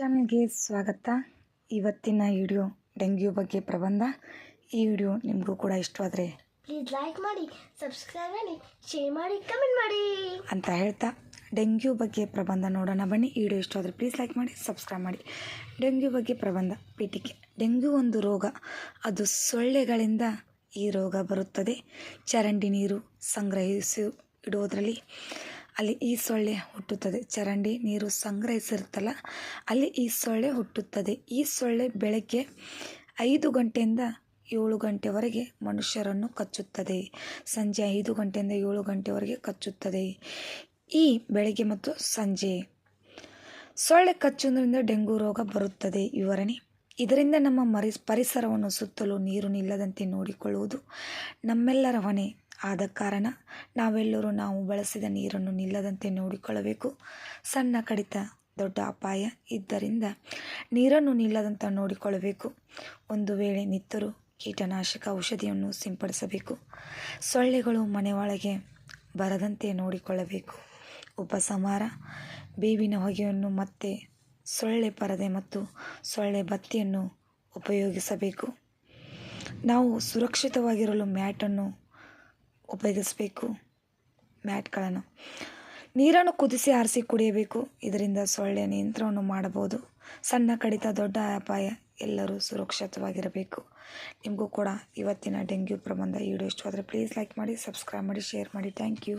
ಚಾನಲ್ಗೆ ಸ್ವಾಗತ. ಇವತ್ತಿನ ವಿಡಿಯೋ ಡೆಂಗ್ಯೂ ಬಗ್ಗೆ ಪ್ರಬಂಧ. ಈ ವಿಡಿಯೋ ನಿಮಗೂ ಕೂಡ ಇಷ್ಟವಾದರೆ ಪ್ಲೀಸ್ ಲೈಕ್ ಮಾಡಿ ಸಬ್ಸ್ಕ್ರೈಬ್ ಮಾಡಿ ಶೇರ್ ಮಾಡಿ ಕಮೆಂಟ್ ಮಾಡಿ. ಅಂತ ಹೇಳ್ತಾ ಡೆಂಗ್ಯೂ ಬಗ್ಗೆ ಪ್ರಬಂಧ ನೋಡೋಣ ಬನ್ನಿ. ಈ ವಿಡಿಯೋ ಇಷ್ಟವಾದರೆ ಪ್ಲೀಸ್ ಲೈಕ್ ಮಾಡಿ ಸಬ್ಸ್ಕ್ರೈಬ್ ಮಾಡಿ. ಡೆಂಗ್ಯೂ ಬಗ್ಗೆ ಪ್ರಬಂಧ ಪೀಠಿಕೆ ಡೆಂಗ್ಯೂ ಒಂದು ರೋಗ. ಅದು ಸೊಳ್ಳೆಗಳಿಂದ ಈ ರೋಗ ಬರುತ್ತದೆ. ಚರಂಡಿ ನೀರು ಸಂಗ್ರಹಿಸಿ ಇಡುವುದರಲ್ಲಿ ಅಲ್ಲಿ ಈ ಸೊಳ್ಳೆ ಹುಟ್ಟುತ್ತದೆ. ಚರಂಡಿ ನೀರು ಸಂಗ್ರಹಿಸಿರುತ್ತಲ್ಲ, ಅಲ್ಲಿ ಈ ಸೊಳ್ಳೆ ಹುಟ್ಟುತ್ತದೆ. ಈ ಸೊಳ್ಳೆ ಬೆಳಗ್ಗೆ ಐದು ಗಂಟೆಯಿಂದ ಏಳು ಗಂಟೆವರೆಗೆ ಮನುಷ್ಯರನ್ನು ಕಚ್ಚುತ್ತದೆ. ಸಂಜೆ ಐದು ಗಂಟೆಯಿಂದ ಏಳು ಗಂಟೆವರೆಗೆ ಕಚ್ಚುತ್ತದೆ. ಈ ಬೆಳಗ್ಗೆ ಮತ್ತು ಸಂಜೆ ಸೊಳ್ಳೆ ಕಚ್ಚುವುದರಿಂದ ಡೆಂಗು ರೋಗ ಬರುತ್ತದೆ. ವಿವರಣೆ, ಇದರಿಂದ ನಮ್ಮ ಮರಿ, ಪರಿಸರವನ್ನು ಸುತ್ತಲೂ ನೀರು ನಿಲ್ಲದಂತೆ ನೋಡಿಕೊಳ್ಳುವುದು ನಮ್ಮೆಲ್ಲರ ಹೊಣೆ. ಆದ ಕಾರಣ ನಾವೆಲ್ಲರೂ ನಾವು ಬಳಸಿದ ನೀರನ್ನು ನಿಲ್ಲದಂತೆ ನೋಡಿಕೊಳ್ಳಬೇಕು. ಸಣ್ಣ ಕಡಿತ ದೊಡ್ಡ ಅಪಾಯ ಇದ್ದರಿಂದ ನೀರನ್ನು ನಿಲ್ಲದಂತೆ ನೋಡಿಕೊಳ್ಳಬೇಕು. ಒಂದು ವೇಳೆ ನಿತ್ತರೂ ಕೀಟನಾಶಕ ಔಷಧಿಯನ್ನು ಸಿಂಪಡಿಸಬೇಕು. ಸೊಳ್ಳೆಗಳು ಮನೆ ಒಳಗೆ ಬರದಂತೆ ನೋಡಿಕೊಳ್ಳಬೇಕು. ಉಪಸಂಹಾರ, ಬೇವಿನ ಹೊಗೆಯನ್ನು ಮತ್ತೆ ಸೊಳ್ಳೆ ಪರದೆ ಮತ್ತು ಸೊಳ್ಳೆ ಬತ್ತಿಯನ್ನು ಉಪಯೋಗಿಸಬೇಕು. ನಾವು ಸುರಕ್ಷಿತವಾಗಿರಲು ಮ್ಯಾಟನ್ನು ಉಪಯೋಗಿಸಬೇಕು. ಮ್ಯಾಟ್ಗಳನ್ನು ನೀರನ್ನು ಕುದಿಸಿ ಆರಿಸಿ ಕುಡಿಯಬೇಕು. ಇದರಿಂದ ಸೊಳ್ಳೆ ನಿಯಂತ್ರಣವನ್ನು ಮಾಡಬಹುದು. ಸಣ್ಣ ಕಡಿತ ದೊಡ್ಡ ಅಪಾಯ. ಎಲ್ಲರೂ ಸುರಕ್ಷಿತವಾಗಿರಬೇಕು. ನಿಮಗೂ ಕೂಡ ಇವತ್ತಿನ ಡೆಂಗ್ಯೂ ಪ್ರಬಂಧ ವಿಡಿಯೋ ಇಷ್ಟವಾದರೆ ಪ್ಲೀಸ್ ಲೈಕ್ ಮಾಡಿ ಸಬ್ಸ್ಕ್ರೈಬ್ ಮಾಡಿ ಶೇರ್ ಮಾಡಿ. Thank you